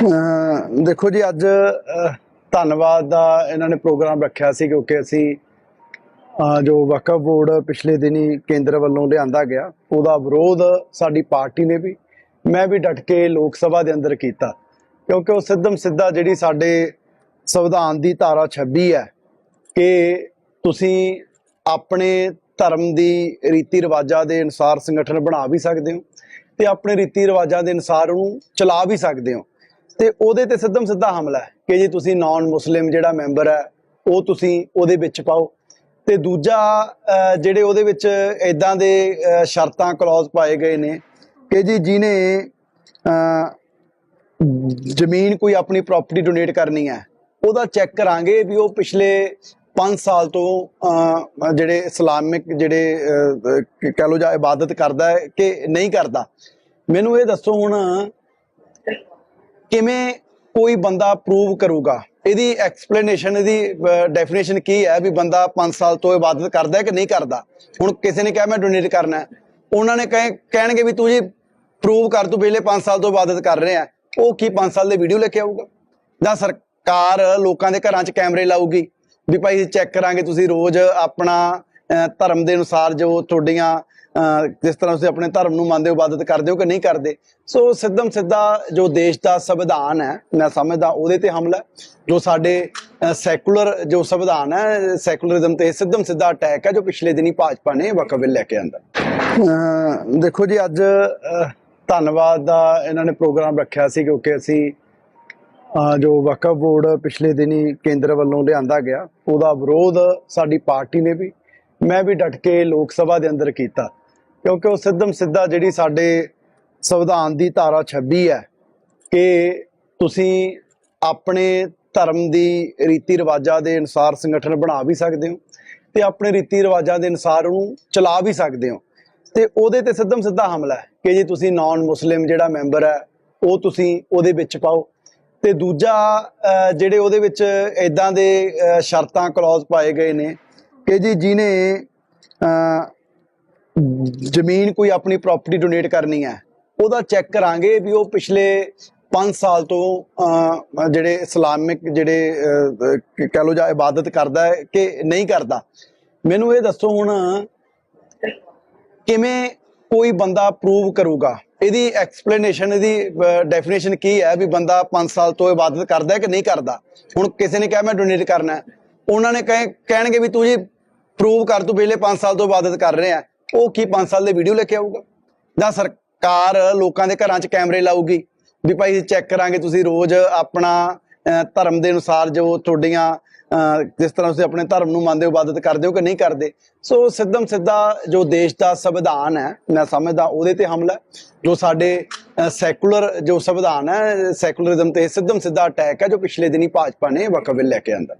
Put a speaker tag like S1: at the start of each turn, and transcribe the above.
S1: ਦੇਖੋ ਜੀ, ਅੱਜ ਧੰਨਵਾਦ ਦਾ ਇਹਨਾਂ ਨੇ ਪ੍ਰੋਗਰਾਮ ਰੱਖਿਆ ਸੀ ਕਿਉਂਕਿ ਅਸੀਂ ਜੋ ਵਕਫ ਬੋਰਡ ਪਿਛਲੇ ਦਿਨੀ ਕੇਂਦਰ ਵੱਲੋਂ ਲਿਆਂਦਾ ਗਿਆ, ਉਹਦਾ ਵਿਰੋਧ ਸਾਡੀ ਪਾਰਟੀ ਨੇ ਵੀ, ਮੈਂ ਵੀ ਡਟ ਕੇ ਲੋਕ ਸਭਾ ਦੇ ਅੰਦਰ ਕੀਤਾ। ਕਿਉਂਕਿ ਉਹ ਸਿੱਧਮ ਸਿੱਧਾ ਜਿਹੜੀ ਸਾਡੇ ਸੰਵਿਧਾਨ ਦੀ ਧਾਰਾ 26 ਹੈ ਕਿ ਤੁਸੀਂ ਆਪਣੇ ਧਰਮ ਦੀ ਰੀਤੀ ਰਿਵਾਜਾਂ ਦੇ ਅਨੁਸਾਰ ਸੰਗਠਨ ਬਣਾ ਵੀ ਸਕਦੇ ਹੋ ਤੇ ਆਪਣੇ ਰੀਤੀ ਰਿਵਾਜਾਂ ਦੇ ਅਨੁਸਾਰ ਉਹਨੂੰ ਚਲਾ ਵੀ ਸਕਦੇ ਹੋ। ਤੇ ਉਹਦੇ ਤੇ ਸਿੱਧਮ ਸਿੱਧਾ ਹਮਲਾ ਹੈ ਕਿ ਜੇ ਤੁਸੀਂ ਨਾਨ ਮੁਸਲਿਮ ਜਿਹੜਾ ਮੈਂਬਰ ਹੈ ਉਹ ਤੁਸੀਂ ਉਹਦੇ ਵਿੱਚ ਪਾਓ। ਤੇ ਦੂਜਾ ਜਿਹੜੇ ਉਹਦੇ ਵਿੱਚ ਇਦਾਂ ਦੇ ਸ਼ਰਤਾਂ ਕਲੌਜ਼ ਪਾਏ ਗਏ ਨੇ ਕਿ ਜੀ ਜਿਹਨੇ ਜ਼ਮੀਨ ਕੋਈ ਆਪਣੀ ਪ੍ਰਾਪਰਟੀ ਡੋਨੇਟ ਕਰਨੀ ਹੈ ਉਹਦਾ ਚੈੱਕ ਕਰਾਂਗੇ ਵੀ ਉਹ ਪਿਛਲੇ 5 ਸਾਲ ਤੋਂ ਜਿਹੜੇ ਇਸਲਾਮਿਕ ਜਿਹੜੇ ਅਹ, ਕਹਿ ਲੋ ਜਾਂ ਇਬਾਦਤ ਕਰਦਾ ਹੈ ਕਿ ਨਹੀਂ ਕਰਦਾ। ਮੈਨੂੰ ਇਹ ਦੱਸੋ ਹੁਣ ਕਿਵੇਂ ਕੋਈ ਬੰਦਾ ਪ੍ਰੂਵ ਕਰੂਗਾ? ਇਹਦੀ ਐਕਸਪਲੇਨੇਸ਼ਨ ਇਹਦੀ ਡੈਫੀਨੇਸ਼ਨ ਕੀ ਹੈ ਵੀ ਬੰਦਾ 5 ਸਾਲ ਤੋਂ ਇਬਾਦਤ ਕਰਦਾ ਹੈ ਕਿ ਨਹੀਂ ਕਰਦਾ? ਹੁਣ ਕਿਸੇ ਨੇ ਕਿਹਾ ਮੈਂ ਡੋਨੇਟ ਕਰਨਾ ਉਹਨਾਂ ਨੇ ਕਹੇ, ਕਹਿਣਗੇ ਵੀ ਤੂੰ ਜੀ ਪ੍ਰੂਵ ਕਰ, ਤੂੰ ਪਿਛਲੇ 5 ਸਾਲ ਤੋਂ ਇਬਾਦਤ ਕਰ ਰਿਹਾ ਉਹ ਕੀ 5 ਸਾਲ ਦੇ ਵੀਡੀਓ ਲੈ ਕੇ ਆਊਗਾ ਜਾਂ ਸਰਕਾਰ ਲੋਕਾਂ ਦੇ ਘਰਾਂ 'ਚ ਕੈਮਰੇ ਲਾਊਗੀ? ਵੀ ਭਾਈ ਚੈੱਕ ਕਰਾਂਗੇ ਤੁਸੀਂ ਰੋਜ਼ ਆਪਣਾ ਧਰਮ ਦੇ ਅਨੁਸਾਰ ਜੋ ਤੁਹਾਡੀਆਂ ਅਹ, ਜਿਸ ਤਰ੍ਹਾਂ ਤੁਸੀਂ ਆਪਣੇ ਧਰਮ ਨੂੰ ਮੰਨਦੇ ਹੋ ਇਬਾਦਤ ਕਰਦੇ ਹੋ ਕਿ ਨਹੀਂ ਕਰਦੇ? ਸੋ ਸਿੱਧਮ ਸਿੱਧਾ ਜੋ ਦੇਸ਼ ਦਾ ਸੰਵਿਧਾਨ ਹੈ ਮੈਂ ਸਮਝਦਾ ਉਹਦੇ ਤੇ ਹਮਲਾ ਜੋ ਸਾਡੇ ਸੈਕੂਲਰ ਜੋ ਸੰਵਿਧਾਨ ਹੈ ਸੈਕੂਲਰਿਜ਼ਮ ਤੇ ਸਿੱਧਮ ਸਿੱਧਾ ਅਟੈਕ ਹੈ ਜੋ ਪਿਛਲੇ ਦਿਨੀ ਭਾਜਪਾ ਨੇ ਵਕਫ ਬਿੱਲ ਲੈ ਕੇ ਆਂਦਾ। ਅਹ ਦੇਖੋ ਜੀ ਅੱਜ ਧੰਨਵਾਦ ਦਾ ਇਹਨਾਂ ਨੇ ਪ੍ਰੋਗਰਾਮ ਰੱਖਿਆ ਸੀ ਕਿਉਂਕਿ ਅਸੀਂ ਜੋ ਵਕਫ ਬੋਰਡ ਪਿਛਲੇ ਦਿਨੀ ਕੇਂਦਰ ਵੱਲੋਂ ਲਿਆਂਦਾ ਗਿਆ ਉਹਦਾ ਵਿਰੋਧ ਸਾਡੀ ਪਾਰਟੀ ਨੇ ਵੀ ਮੈਂ ਵੀ ਡਟ ਕੇ ਲੋਕ ਸਭਾ ਦੇ ਅੰਦਰ ਕੀਤਾ। ਕਿਉਂਕਿ ਉਹ ਸਿੱਧਮ ਸਿੱਧਾ ਜਿਹੜੀ ਸਾਡੇ ਸੰਵਿਧਾਨ ਦੀ ਧਾਰਾ 26 ਹੈ ਕਿ ਤੁਸੀਂ ਆਪਣੇ ਧਰਮ ਦੀ ਰੀਤੀ ਰਿਵਾਜਾਂ ਦੇ ਅਨੁਸਾਰ ਸੰਗਠਨ ਬਣਾ ਵੀ ਸਕਦੇ ਹੋ ਤੇ ਆਪਣੇ ਰੀਤੀ ਰਿਵਾਜਾਂ ਦੇ ਅਨੁਸਾਰ ਉਹਨੂੰ ਚਲਾ ਵੀ ਸਕਦੇ ਹੋ। ਤੇ ਉਹਦੇ ਤੇ ਸਿੱਧਮ ਸਿੱਧਾ ਹਮਲਾ ਹੈ ਕਿ ਜੇ ਤੁਸੀਂ ਨਾਨ ਮੁਸਲਿਮ ਜਿਹੜਾ ਮੈਂਬਰ ਹੈ, ਉਹ ਤੁਸੀਂ ਉਹਦੇ ਵਿੱਚ ਪਾਓ। ਤੇ ਦੂਜਾ ਜਿਹੜੇ ਉਹਦੇ ਵਿੱਚ ਇਦਾਂ ਦੇ ਸ਼ਰਤਾਂ ਕਲੌਜ਼ ਪਾਏ ਗਏ ਨੇ ਕਿ ਜੀ ਜਿਹਨੇ ਜ਼ਮੀਨ ਕੋਈ ਆਪਣੀ ਪ੍ਰਾਪਰਟੀ ਡੋਨੇਟ ਕਰਨੀ ਹੈ ਉਹਦਾ ਚੈੱਕ ਕਰਾਂਗੇ ਵੀ ਉਹ ਪਿਛਲੇ 5 ਸਾਲ ਤੋਂ ਜਿਹੜੇ ਇਸਲਾਮਿਕ ਜਿਹੜੇ ਅਹ, ਕਹਿ ਲੋ ਜਾਂ ਇਬਾਦਤ ਕਰਦਾ ਹੈ ਕਿ ਨਹੀਂ ਕਰਦਾ। ਮੈਨੂੰ ਇਹ ਦੱਸੋ ਹੁਣ ਕਿਵੇਂ ਕੋਈ ਬੰਦਾ ਪ੍ਰੂਵ ਕਰੂਗਾ? ਇਹਦੀ ਐਕਸਪਲੇਨੇਸ਼ਨ ਇਹਦੀ ਡੈਫੀਨੇਸ਼ਨ ਕੀ ਹੈ ਵੀ ਬੰਦਾ 5 ਸਾਲ ਤੋਂ ਇਬਾਦਤ ਕਰਦਾ ਹੈ ਕਿ ਨਹੀਂ ਕਰਦਾ? ਹੁਣ ਕਿਸੇ ਨੇ ਕਿਹਾ ਮੈਂ ਡੋਨੇਟ ਕਰਨਾ ਉਹਨਾਂ ਨੇ ਕਹੇ ਕਹਿਣਗੇ ਵੀ ਤੂੰ ਜੀ ਪ੍ਰੂਵ ਕਰ ਤੂੰ ਪਿਛਲੇ 5 ਸਾਲ ਤੋਂ ਇਬਾਦਤ ਕਰ ਰਿਹਾ ਉਹ ਕੀ 5 ਸਾਲ ਦੇ ਵੀਡੀਓ ਲੈ ਕੇ ਆਊਗਾ? ਜਾਂ ਸਰਕਾਰ ਲੋਕਾਂ ਦੇ ਘਰਾਂ 'ਚ ਕੈਮਰੇ ਲਾਊਗੀ? ਵੀ ਭਾਈ ਚੈੱਕ ਕਰਾਂਗੇ ਤੁਸੀਂ ਰੋਜ਼ ਆਪਣਾ ਧਰਮ ਦੇ ਅਨੁਸਾਰ ਜੋ ਤੁਹਾਡੀਆਂ ਅਹ, ਜਿਸ ਤਰ੍ਹਾਂ ਤੁਸੀਂ ਆਪਣੇ ਧਰਮ ਨੂੰ ਮੰਨਦੇ ਹੋ ਇਬਾਦਤ ਕਰਦੇ ਹੋ ਕਿ ਨਹੀਂ ਕਰਦੇ? ਸੋ ਸਿੱਧਮ ਸਿੱਧਾ ਜੋ ਦੇਸ਼ ਦਾ ਸੰਵਿਧਾਨ ਹੈ ਮੈਂ ਸਮਝਦਾ ਉਹਦੇ ਤੇ ਹਮਲਾ ਜੋ ਸਾਡੇ ਸੈਕੂਲਰ ਜੋ ਸੰਵਿਧਾਨ ਹੈ ਸੈਕੂਲਰਿਜ਼ਮ ਤੇ ਸਿੱਧਮ ਸਿੱਧਾ ਅਟੈਕ ਹੈ ਜੋ ਪਿਛਲੇ ਦਿਨੀ ਭਾਜਪਾ ਨੇ ਵਕਫ ਬਿੱਲ ਲੈ ਕੇ ਆਂਦਾ।